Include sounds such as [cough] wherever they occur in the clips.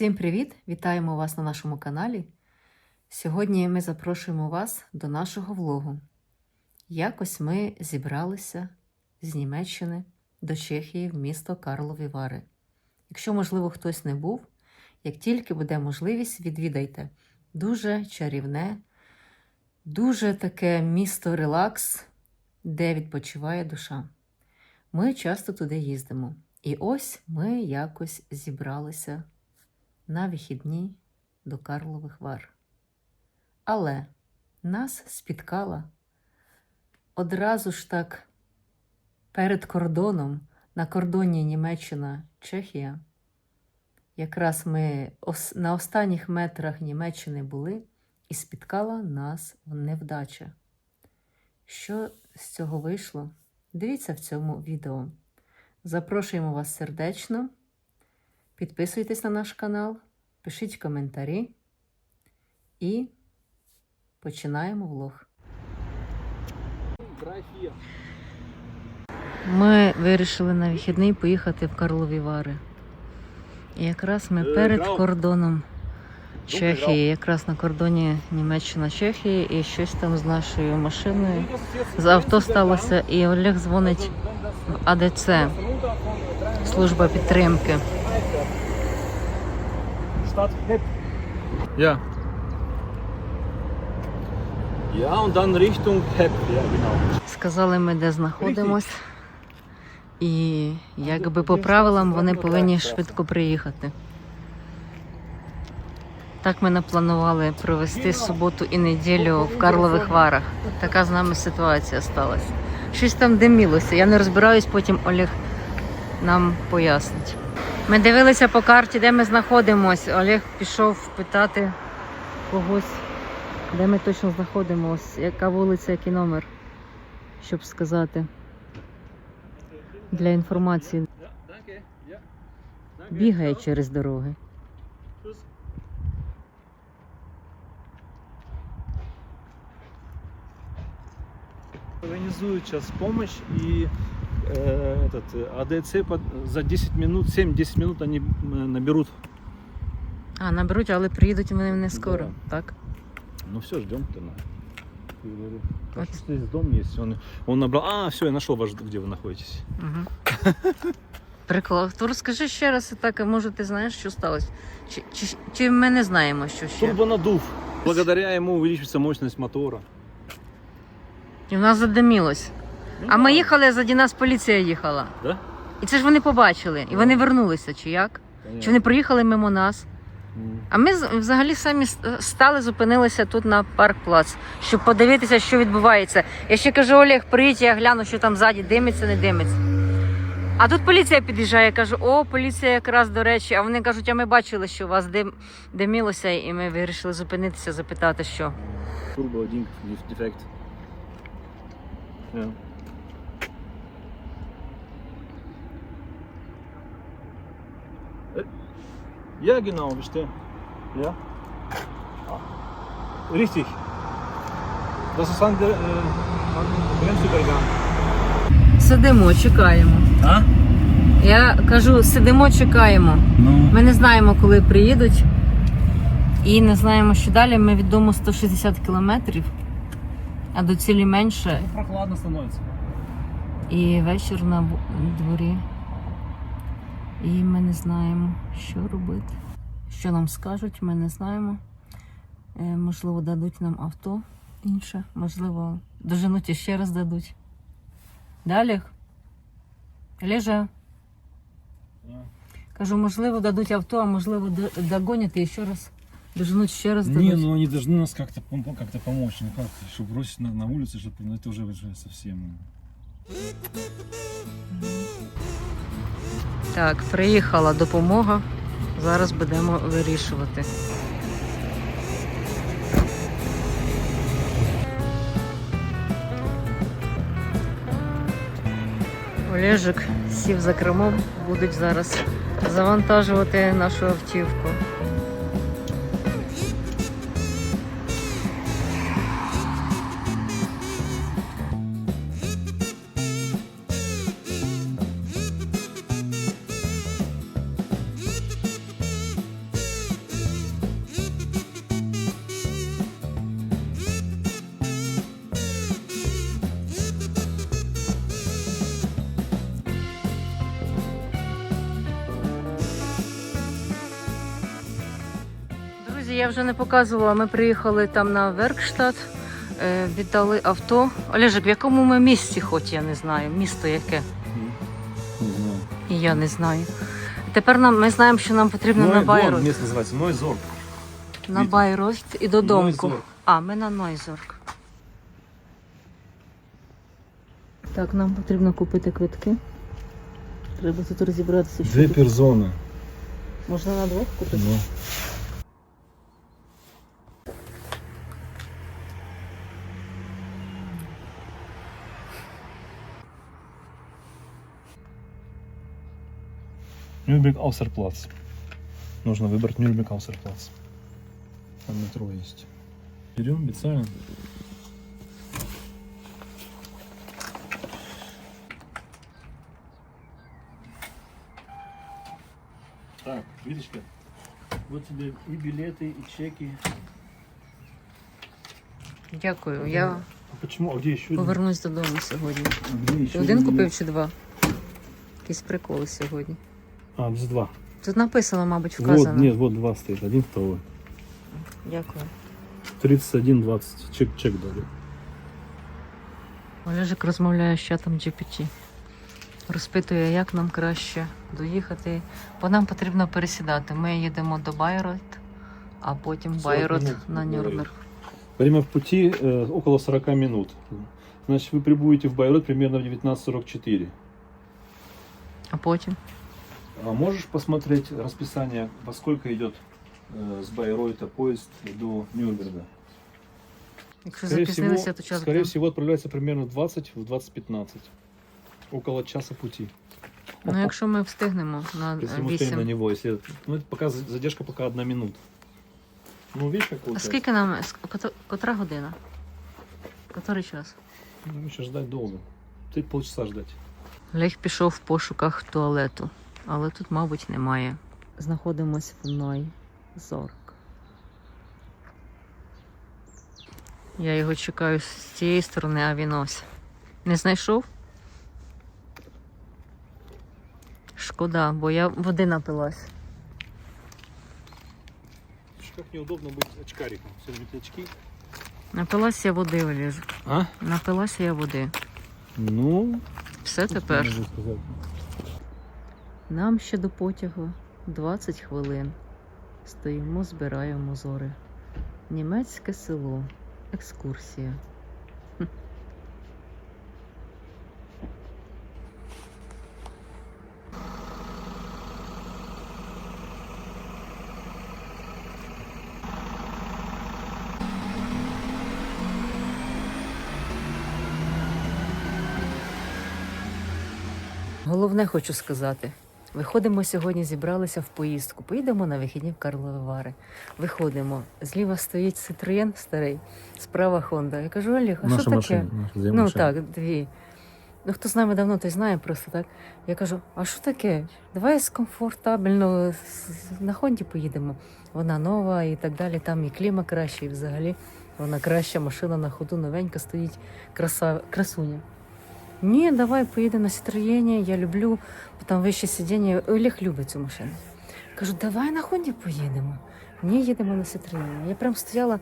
Всім привіт! Вітаємо вас на нашому каналі. Сьогодні ми запрошуємо вас до нашого влогу. Якось ми зібралися з Німеччини до Чехії в місто Карлові Вари. Якщо, можливо, хтось не був, як тільки буде можливість, відвідайте. Дуже чарівне, дуже таке місто релакс, де відпочиває душа. Ми часто туди їздимо. І ось ми якось зібралися на вихідні до Карлових Вар. Але нас спіткала одразу ж так перед кордоном, на кордоні Німеччина-Чехія. Якраз ми на останніх метрах Німеччини були, і спіткала нас невдача. Що з цього вийшло? Дивіться в цьому відео. Запрошуємо вас сердечно. Підписуйтесь на наш канал, пишіть коментарі і починаємо влог. Ми вирішили на вихідний поїхати в Карлові Вари. І якраз ми Е, перед кордоном Чехії, якраз на кордоні Німеччина-Чехії, і щось там з нашою машиною. З авто сталося, і Олег дзвонить в АДЦ, служба підтримки. Stadt Hepp. Ja. Ja, und dann Richtung Hepp, ja genau. Сказали ми, де знаходимось. І якби по правилам вони повинні швидко приїхати. Так ми напланували провести суботу і неділю в Карлових Варах. Така з нами ситуація сталася. Щось там димілося. Я не розбираюсь, потім Олег нам пояснить. Ми дивилися по карті, де ми знаходимося. Олег пішов питати когось, де ми точно знаходимося, яка вулиця, який номер, щоб сказати для інформації. Бігає через дороги. Организуют сейчас помощь и э, этот э, АДЦ под- за 10 минут, 7-10 минут они э, наберут. А, наберуть, але приїдуть вони не скоро, так? Ну все, ждем-то. на. Я говорю, Вот. «Хорошо, что здесь дом есть. Он, он набрал. А, все, я нашел ваш, где вы находитесь. Угу. Приклад. То розкажи ще раз, і так, а може ти знаєш, що сталося? Чи, чи, чи ми не знаємо, що ще? Турбонадув. Благодаря ему увеличивается мощность мотора. І в нас задимілось. Ну А ми їхали, а заді нас поліція їхала. Да? І це ж вони побачили. І вони вернулися, чи як? Понятно. Чи вони проїхали мимо нас? А ми з- взагалі самі с- стали, зупинилися тут на парк-плац, щоб подивитися, що відбувається. Я ще кажу, Олег, приїдь, я гляну, що там ззаді димиться, не димиться. А тут поліція під'їжджає, я кажу, о, поліція якраз до речі. А вони кажуть, а ми бачили, що у вас дим димілося, і ми вирішили зупинитися, запитати, що. Turbo Ding defekt. Ja. Ja, genau, bestimmt. Ja. Richtig. Das ist an der äh, an Grenzübergang. Сидимо, чекаємо. А? Я кажу, сидимо, чекаємо. Ну. Ми не знаємо, коли приїдуть. І не знаємо, що далі. Ми від дому 160 кілометрів, а до цілі менше. Прохладно становится. І вечір на дворі. І ми не знаємо, що робити. Що нам скажуть, ми не знаємо. Е, можливо, дадуть нам авто інше, можливо, доженуть і ще раз дадуть. Далі. Лежа. Ja. Кажу, можливо, дадуть авто, а можливо, д- догонять і ще раз. Доженуть ще раз дадуть. Не, ну они должны нас как-то пом- как-то помочь. Ну как, чтобы бросить на, на улице, чтобы ну, это уже, уже совсем. Так, приїхала допомога. Зараз будемо вирішувати. Олежик сів за кермом, будуть зараз завантажувати нашу автівку. Я вже не показувала. Ми приїхали там на Веркштат, е, віддали авто. Олежик, в якому ми місці, хоч я не знаю. Місто яке? Не знаю. І я не знаю. Тепер нам ми знаємо, що нам потрібно Ну, на Байрот. Место называется Нойзор. На Байрот і додому. А, ми на Нойзорг. Так, нам потрібно купити квитки. Треба тут розібратися. Две персоны. Можна на двох купити? Ну. Нюрнберг Аусерплац. Нужно выбрать Нюрнберг Аусерплац. Там метро есть. Берем, бицаем. Так, Виточка, вот тебе и билеты, и чеки. Дякую. Я А почему? А где еще? один? повернусь додому сьогодні. А Где еще Ти один купив чи два? Якісь приколи сьогодні. А, без два. Тут написано, мабуть, Вот, вказано. нет, вот два стоит. Один, второй. Дякую. 31, 20. Чек, чек дали. Олежик розмовляє з чатом GPT. Розпитує, як нам краще доїхати. Бо нам потрібно пересідати. Ми їдемо до Байрот, а потім 40 Байрот на. Нюрнберг. Время в пути э, около 40 минут. Значит, вы прибудете в Байрот примерно в 19.44. А потім. А можешь посмотреть расписание, во сколько идет э, с Байройта поезд до Нюрнберга? Якщо Скорее запізнилися, всего, то час скорее буде. всего отправляется примерно в 20, в 20.15. Около часа пути. Ну, якщо ми встигнемо на Если мы успеем на 8. него, если... Ну, это пока за- задержка пока одна минута. Ну, видишь, как А получается? скільки нам? ск- кото- Котра година? Котрий час? Ну, еще ждать долго. Ты полчаса ждать. Олег пішов в пошуках туалету, Але тут, мабуть, немає. Знаходимось в Нойзорг. Я його чекаю з цієї сторони, а він ось. Не знайшов? Шкода, бо я води напилась. Как неудобно быть очкариком. Все очки. Напилась я води, Олеж. А? Напилася я води. Ну, Все тепер. Нам ще до потягу 20 хвилин. Стоїмо, збираємо зори. Німецьке село. Екскурсія. Головне хочу сказати. Виходимо сьогодні, зібралися в поїздку. Поїдемо на вихідні в Карлові Вари. Виходимо. Зліва стоїть Citroen старий, справа Honda. Я кажу, Олег, а що таке? Ну так, дві. Ну, хто з нами давно, той знає просто так. Я кажу, а що таке? Давай з комфортабельно на Хонді поїдемо. Вона нова і так далі. Там і кліма краще, і взагалі вона краща машина на ходу, новенька стоїть, краса, красуня. Ні, давай поїдемо на Сітроєні, я люблю, бо там вище сидіння. Олег любить цю машину. Кажу, давай на Хонді поїдемо. Ні, їдемо на Сітроєні. Я прям стояла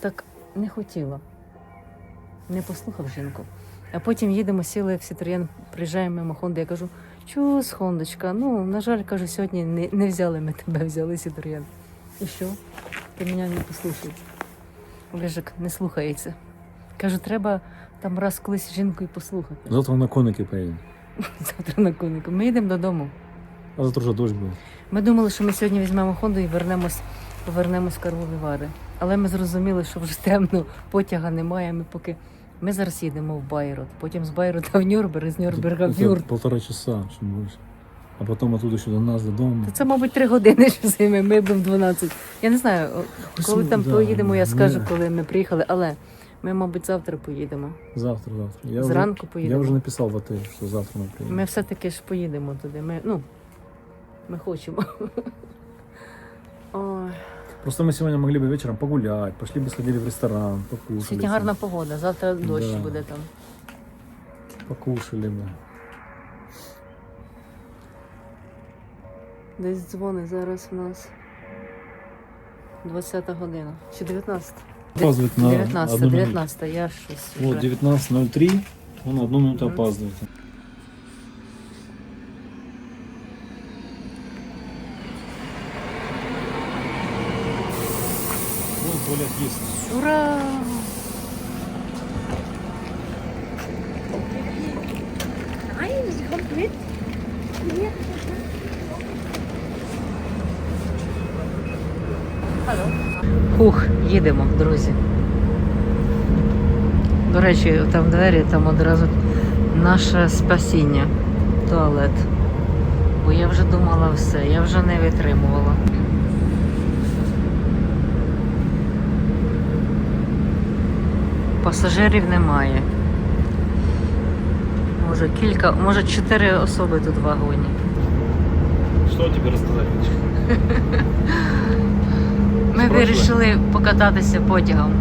так не хотіла. Не послухав жінку. А потім їдемо, сіли в Citroen, приїжджаємо мимо Хонди. Я кажу, чус, Хондочка, ну, на жаль, кажу, сьогодні не, не взяли ми тебе, взяли Citroen. І що? Ти мене не послухав. Олежик не слухається. Кажу, треба там раз колись жінку і послухати. Завтра на коники поедем. [laughs] Завтра на конику. Ми йдемо додому. А завтра уже дождь будет. Ми думали, що ми сьогодні візьмемо Хонду і вернемось, повернемось в Карлові Вари. Але ми зрозуміли, що вже темно, потяга немає. Ми поки ми зараз їдемо в Байрот, потім з Байрота в Нюрнберг, з Нюрнберга в Это Юрт. полтора часа, что больше. А потом оттуда еще до нас, до дома. Та Це, мабуть, три години що займе, ми будемо в 12. Я не знаю, коли там поїдемо, я скажу, коли ми приїхали, але ми, мабуть, завтра поїдемо. Завтра, завтра. Я Зранку уже, поїдемо. Я уже написал в отель, что завтра мы приедем. Ми все-таки ж поїдемо туди. Ми, ну, ми хочемо. [laughs] Ой, Просто мы сегодня могли бы вечером погулять, пошли бы сходили в ресторан, покушали. сьогодні гарна погода, завтра дощ Да. буде там. Покушали бы. Десь дзвони зараз в нас. 20 година. Чи 19? Опаздывает на 19, одну минуту. 19, я щось. Вот вже. 19.03, он одну минуту Мгм. опаздывает. Вон туалет есть. Ура! Друзі. До речі, там двері, там одразу наше спасіння. Туалет. Бо я вже думала все, я вже не витримувала. Пасажирів немає. Може кілька, може чотири особи тут в вагоні. Что тебе рассказать? [laughs] Ми вирішили покататися потягом.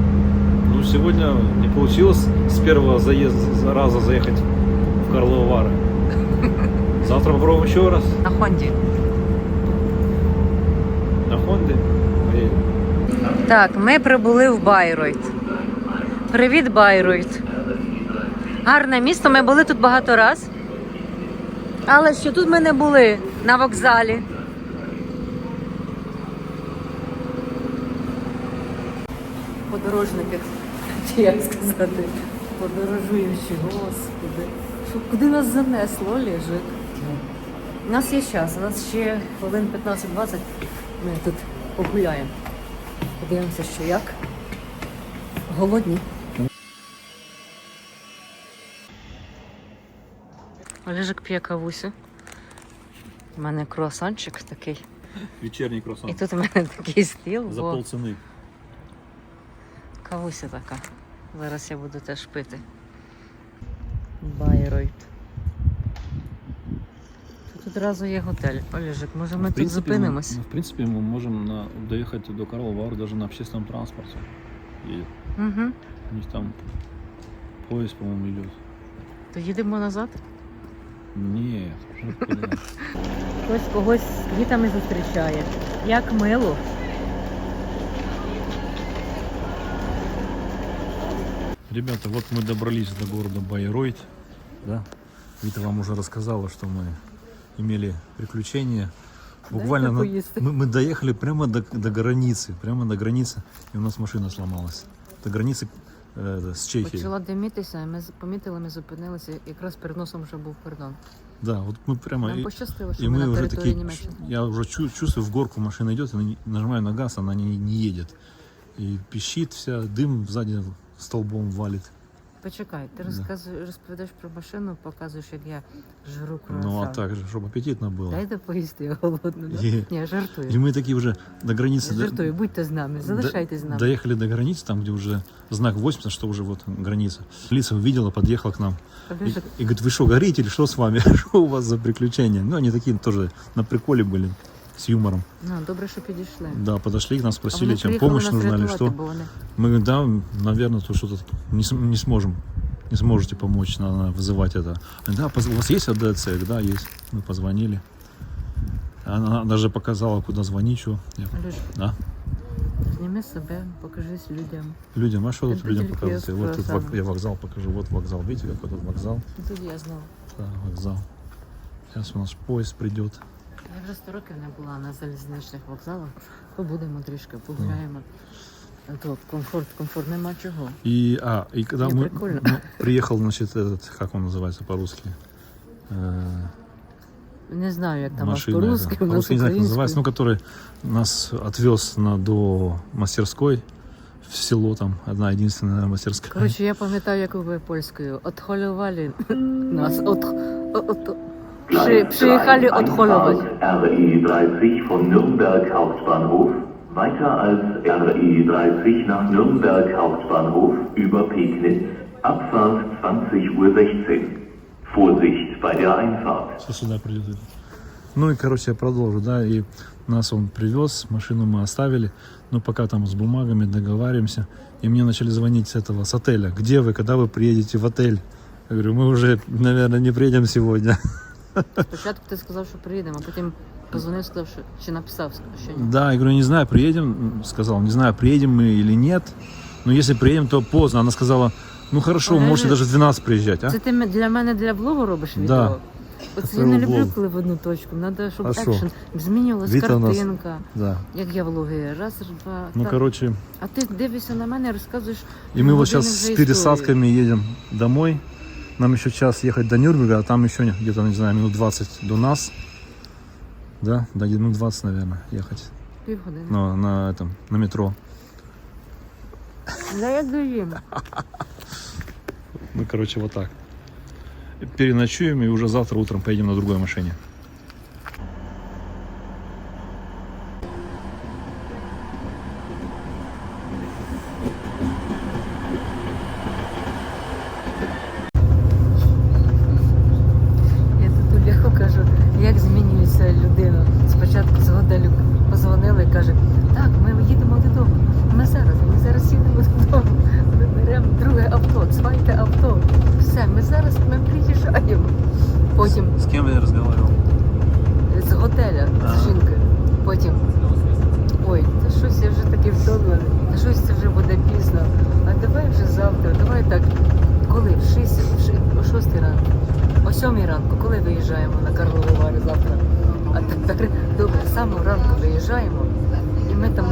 Ну, сегодня не получилось с первого заезда, раза заехать в Карловы Вары. Завтра попробуем еще раз На Хонді. на поедем. Так, ми прибули в Байройт. Привіт, Байройт. Гарне місто, ми були тут багато раз. Але що тут ми не були на вокзалі. Подорожники, [laughs] чи як сказати, подорожуючі, господи. Що, куди нас занесло, Олежик? У нас є час, у нас ще хвилин 15-20. Ми тут погуляємо. Подивимося, що як. Голодні. Олежик п'є кавусю. У мене круасанчик такий. Вечерний круассан. І тут у мене такий стіл. За Во, полцены. Кавуся така. Зараз я буду теж пити. Байройт. Тут одразу є готель. Олежик, може ми В тут зупинимось? мы- ну, в принципе, мы можем на- доехать до Карлова Вар даже на общественном транспорте. И Угу. у них там поезд, по-моему, идет. То їдемо назад. Нет, ну, куда? Хтось когось з квітами зустрічає. Як мило. Ребята, вот мы добрались до города Байройт. Да? Вита вам уже рассказала, что мы имели приключения. Буквально на- поесть. мы, мы доехали прямо до, до границы, прямо до границы, и у нас машина сломалась. До границы э, с Чехией. Почала димітися, і ми з- помітили, ми зупинилися, якраз перед носом вже був кордон. Да, вот мы прямо... Нам и- пощастило, що И ми мы на уже території такие, Німеччини. я уже чу- чувствую, в горку машина идет, и на- нажимаю на газ, она не, не едет. И пищит вся, дым сзади столбом валит. Почекай, ти Да. розказуєш, розповідаєш про машину, показуєш, як я жру круасан. Ну а так же, чтобы аппетитно было. Дайте поїсти, я голодна. Да? Е. Ні, жартую. И мы такие уже до границы... до- Жартую, будьте з нами, залишайтесь з нами. Доехали до границы, там, где уже знак 80, что уже вот граница. Лица увидела, подъехала к нам. И, Олежик, и говорит, вы что, горите или что с вами? Что [laughs] у вас за приключения? Ну, они такие тоже на приколе были, с юмором. ну, добре, що підійшли. Да, подошли к нам, А спросили, вони чем приїхали помощь нас нужна или рятувати, что. бо вони Мы говорим, да, наверное, то что-то не, см- не сможем, не сможете помочь, надо вызывать это. Они, Да, поз- у вас есть АДЦ? Да, есть. Мы позвонили. Она даже показала, куда звонить, что. Я- Олежик, Да. зніми себе, покажись людям. Людям, а что тут Это людям только показывается? я Вот тут сама. вок- я вокзал покажу. Вот вокзал. Видите, какой тут вокзал? Ну, Тут я знову. Да, вокзал. Сейчас у нас поезд придет. Я вже 100 років не була на залізничних вокзалах. Побудемо трішки, погуляємо. А То комфорт, комфорт, нема чого. И, а, и когда Не, мы прикольно. ну, приехал, значит, этот, как он называется по-русски? Э, Не знаю, як там у вас машина. по-русски, эта. у нас По-русски не знаю, как называется, українською. ну, который нас отвез на, до мастерской в село там, одна единственная наверное, мастерская. Коротше, я пам'ятаю, як ви польською. Отхолювали [laughs] нас. От, от, при, приїхали отхолювати. RE 30 von Nürnberg Hauptbahnhof weiter als RE 30 nach Nürnberg Hauptbahnhof über Pegnitz. Abfahrt 20.16 Uhr. Vorsicht bei der Einfahrt. Что сюда придет. Ну и, короче, я продолжу, да, и нас он привез, машину мы оставили, но пока там с бумагами договариваемся, и мне начали звонить с этого, с отеля, где вы, когда вы приедете в отель? Я говорю, мы уже, наверное, не приедем сегодня. Спочатку ти сказав, що приїдемо, а потім Позвонив, сказав, що чи написав, що ні. Да, я говорю, не знаю, приедем, сказал, не знаю, приедем мы или нет. Но если приедем, то поздно. Она сказала, ну хорошо, Подожди. можете даже в 12 приезжать, а? Це ти м- для мене для влогу робиш відео? Да. Оце Це я не люблю, коли в одну точку. Треба, щоб А що? екшен. Змінювалась Віта у нас- картинка. Да. Як я влоги, раз, два. Ну, так. короче, А ти дивишся на мене розказуєш. и мы вот години сейчас вже с історію. пересадками едем домой. Нам еще час ехать до Нюрнберга, а там еще где-то, не знаю, минут 20 до нас. Да, да, минут 20, наверное, ехать. Півгодини. Но на этом, на метро. Да я доїм. Ну, короче, вот так. Переночуем и уже завтра утром поедем на другой машине.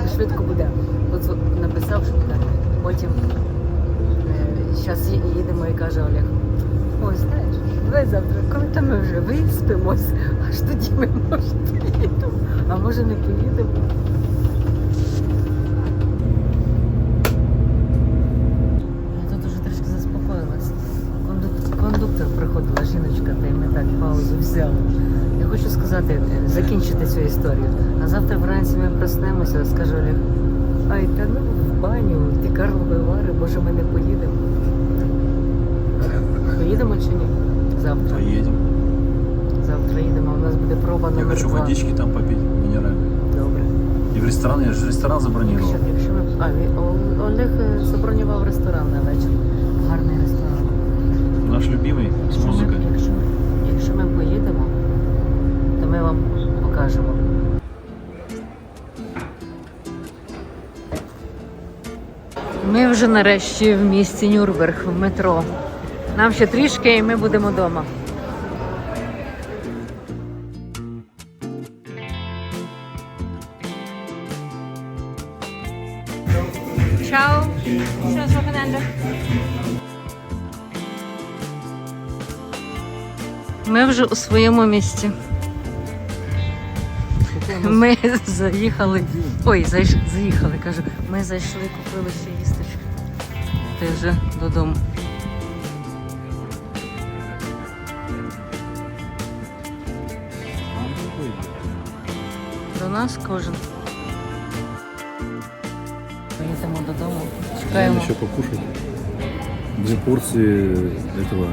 Швидко будемо. От написав, що буде. Потім зараз їдемо і каже Олег. Ой, знаєш, давай завтра, коли там ми вже виспимось, аж тоді ми може поїдемо. А може не поїдемо. Я тут уже трішки заспокоїлась. Кондуктор приходила жіночка, та й ми так паузу взяли. Сказати, закінчити цю історію. А завтра вранці ми проснемося, скаже Олег, ай, та ну в баню, ті Карлові вари, може ми не поїдемо. Поїдемо чи ні? Завтра. Поедем. Завтра їдемо, у нас буде проба Я хочу два. водички там попить, минеральной. Добре. И в ресторан, я же ресторан забронировал. Якщо, якщо ми... А, він- О- Олег е, забронював ресторан на вечір. Гарний ресторан. Наш любимый, с Якщо ми, музыкой. якщо, якщо ми поїдемо, ми вам покажемо. Ми вже нарешті в місті Нюрнберг в метро. Нам ще трішки і ми будемо вдома. Wochenende. Ми вже у своєму місті. Ми заїхали. Ой, зайш... заїхали, кажу. Ми зайшли, купили ще їсточки. Та й вже додому. До нас кожен. Поїдемо додому. Чекаємо. еще покушать. Две порции этого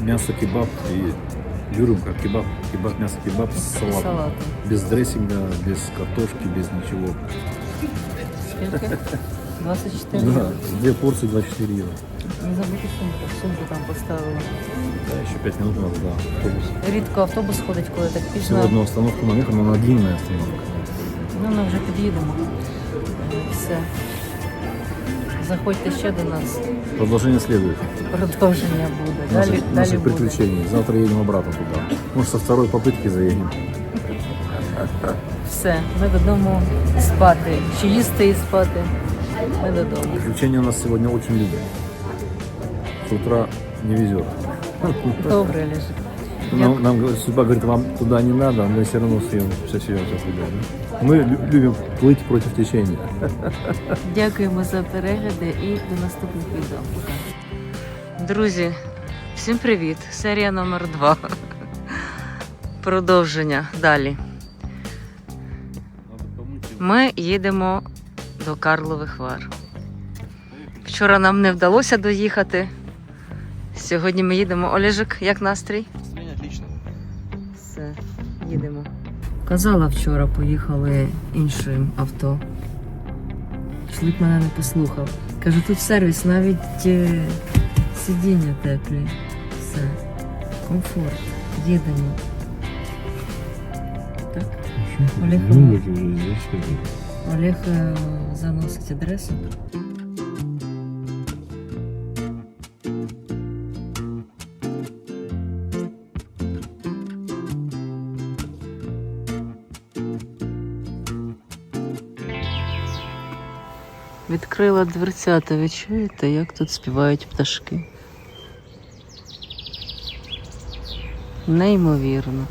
мяса кебаб и дюрумка кебаб, кебаб, мясо кебаб с салатом. Салат. Без дрессинга, без картошки, без ничего. Скільки? [laughs] 24 Да, євро. две порции 24 евро. Не забудьте сумку. Сумку там поставили. Да, еще 5 минут надо, да, автобус. Рідко автобус ходить, коли так Всего пізно. одну остановку наехал, но она длинная остановка. Ну, ми вже під'їдемо. Е, Все. Заходьте ще до нас. Продолжение следует. Продовження буде. Далі, Наших, далі наших буде. приключений. Завтра едем обратно туда. Может, со второй попытки заедем. Все, ми додому спати. Чи їсти і спати. Ми додому. Приключения у нас сегодня очень любят. С утра не везет. Добре, лежить. Нам, нам говорит, судьба говорит, вам туда не надо, а мы все равно съем, все съем, все съем. да? Мы лю- любим плыть против течения. [laughs] Дякуємо за перегляди і до наступних відео. Пока. Друзі, всім привіт! Серія номер 2 [laughs] Продовження далі. Ми їдемо до Карлових Вар. Вчора нам не вдалося доїхати. Сьогодні ми їдемо. Олежик, як настрій? Їдемо. Казала вчора, поїхали іншим авто. Шлик мене не послухав. Кажу, тут сервіс, навіть е, сидіння теплі. Все. Комфорт. Їдемо. так? Олег, бы. Олег е, заносить адресу. Відкрила дверцята, ви чуєте, як тут співають пташки? Неймовірно.